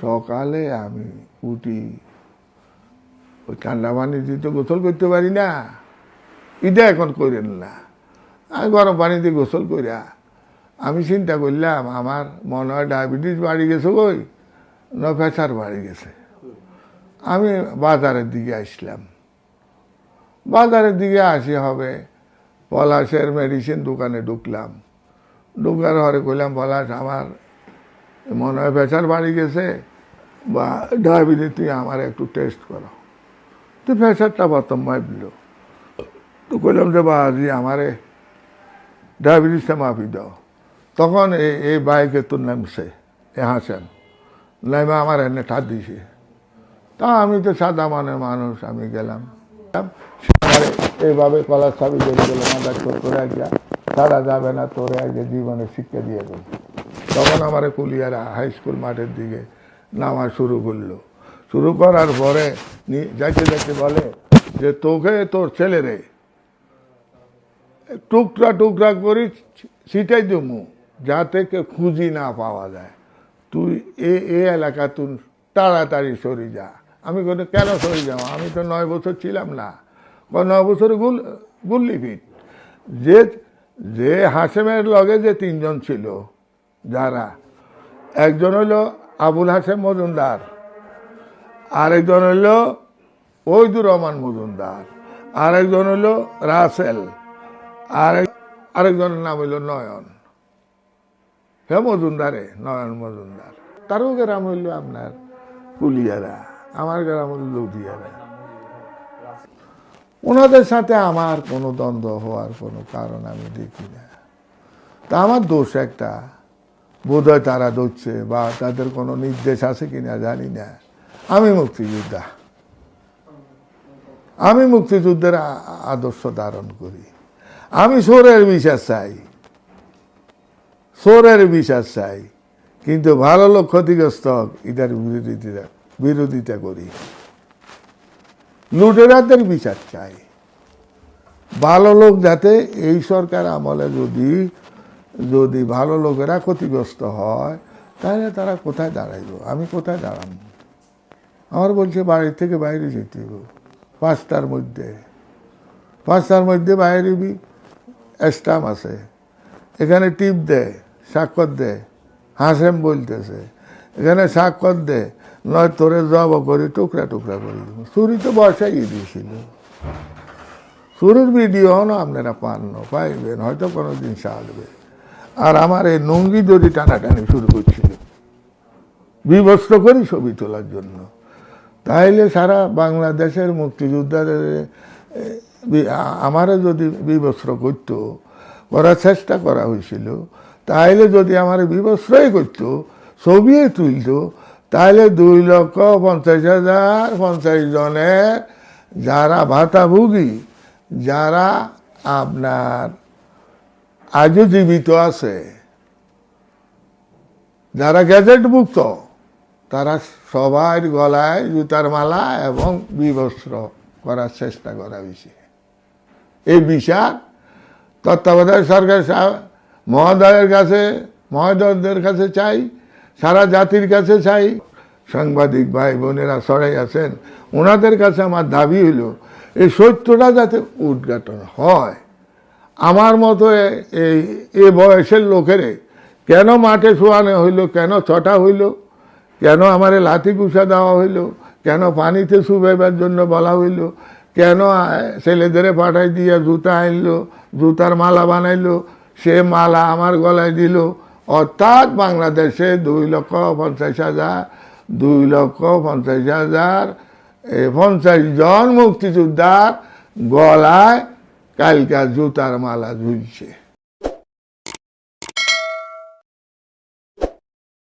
সকালে আমি উঠি। ওই ঠান্ডা পানি দিয়ে তো গোসল করতে পারি না। এটা এখন করেন না। আমি গরম পানি দিয়ে গোসল করিয়া আমি চিন্তা করলাম, আমার মনে হয় ডায়াবেটিস বাড়ি গেছে ওই না প্রেশার বাড়ি গেছে। আমি বাজারের দিকে আসলাম। বাজারের দিকে আসি হবে পলাশের মেডিসিন দোকানে ঢুকলাম। ঢুকার ঘরে কইলাম, পলাশ, আমার মনে হয় প্রেশার বাড়ি গেছে। বা ডায়াবেটিস তুই আমার একটু টেস্ট করো। তো প্রেশারটা প্রথম মাপল তো কইলাম যে বাজি আমারে ডায়াবেটিসটা মাপি দাও। তখন এই এই বাইকে তোর নামছে, এ হাসেন। নাইমা আমার এনে ঠাত দিছে। তা আমি তো সাদা মানের মানুষ, আমি গেলাম। এইভাবে কলার ছাবি দিয়ে গেল মাদার তোর তোরে আগে সারা যাবে না, তোরে আগে জীবনে শিক্ষা দিয়ে দেবে। তখন আমার কুলিয়ারা হাই স্কুল মাঠের দিকে নামা শুরু করল। শুরু করার পরে যাইতে যাইতে বলে যে, তোকে তোর ছেলেরে টুকরা টুকরা করি ছিটাই দেবো, যাতে কে খুঁজি না পাওয়া যায়। তুই এ এ এলাকা তুই তাড়াতাড়ি সরি যা। আমি কোনো কেন সরি যাও আমি তো নয় বছর ছিলাম না। নয় বছর গুল, গুল্লি ফিট যে যে হাসেমের লগে যে তিনজন ছিল, যারা, একজন হলো আবুল হাসেম মজুমদার। আরেকজন হলো ওইদুর রহমান মজুমদার। আরেকজন হলো রাসেল। আরেক আরেকজনের নাম হইল নয়ন। হে মজুমদারে, নয়ন মজুমদার। তারও গ্রাম হইল আপনার কুলিয়ারা। আমার গ্রাম হইল লুধিয়ারা। ওনাদের সাথে আমার কোনো দ্বন্দ্ব হওয়ার কোনো কারণ আমি দেখি না। তা আমার দোষ একটা। বোধহয় তারা ধরছে বা তাদের কোনো নির্দেশ আছে কিনা জানি না। আমি মুক্তিযোদ্ধা। আমি মুক্তিযুদ্ধের আদর্শ ধারণ করি। আমি সোরের বিশ্বাস চাই। সোরের বিশ্বাস চাই। কিন্তু ভালো লোক ক্ষতিগ্রস্ত এটার বিরোধিতা বিরোধিতা করি। লুটেরাদের বিচার চাই। ভালো লোক যাতে এই সরকার আমলে যদি যদি ভালো লোকেরা ক্ষতিগ্রস্ত হয়, তাহলে তারা কোথায় দাঁড়াইব? আমি কোথায় দাঁড়াবো? আমার বলছে বাড়ি থেকে বাইরে যেতে হবে। পাঁচটার মধ্যে। পাঁচটার মধ্যে বাইরে বি স্টাম্প আছে। এখানে টিপ দেয় স্বাক্ষর দেয়। হাসেম বলতেছে, এখানে স্বাক্ষর দে, নয় তোরে জব করে টুকরা টুকরা করে দিব। চুরি তো বসাই দিয়েছিল। চুরির ভিডিও আপনারা পান পাইবেন, হয়তো কোনো দিন আসবে আর আমার এই নঙ্গি দড়ি টানাটানি শুরু করছিল বিবস্ত্র করি ছবি তোলার জন্য। তাইলে সারা বাংলাদেশের মুক্তিযোদ্ধাদের এ, বি- আ- আমারও যদি বিবস্ত্র করতো করার চেষ্টা করা হয়েছিল তাইলে যদি আমার বিবস্ত্রই করতো ছবিয়ে তুলতো তাহলে দুই লক্ষ পঞ্চাশ হাজার পঞ্চাশ জনের যারা ভাতাভোগী যারা আপনার আজও জীবিত আছে। যারা গ্যাজেটভুক্ত তারা সবার গলায় জুতার মালা এবং বিবস্ত্র করার চেষ্টা করা হয়েছে এই বিচার তত্ত্বাবধায়ক সরকার মহোদয়ের কাছে, মহোদয়দের কাছে চাই, সারা জাতির কাছে চাই। সাংবাদিক ভাই বোনেরা সরাই আছেন, ওনাদের কাছে আমার দাবি হইল এই সত্যটা যাতে উদ্ঘাটন হয়। আমার মতো এই এ বয়সের লোকেরে কেন মাঠে শোয়ানো হইল? কেন ছটা হইল? কেন আমারে লাথি কুসা দেওয়া হইল? কেন পানিতে শুবাইবার জন্য বলা হইল? কেন ছেলেদের পাঠাই দিয়ে জুতা আনলো, জুতার মালা বানাইলো? সে মালা আমার গলায় দিল। অর্থাৎ বাংলাদেশে দুই লক্ষ পঞ্চাশ হাজার, দুই লক্ষ পঞ্চাশ হাজার পঞ্চাশ জন মুক্তিযোদ্ধার গলায় কালকা জুতার মালা ঝুলছে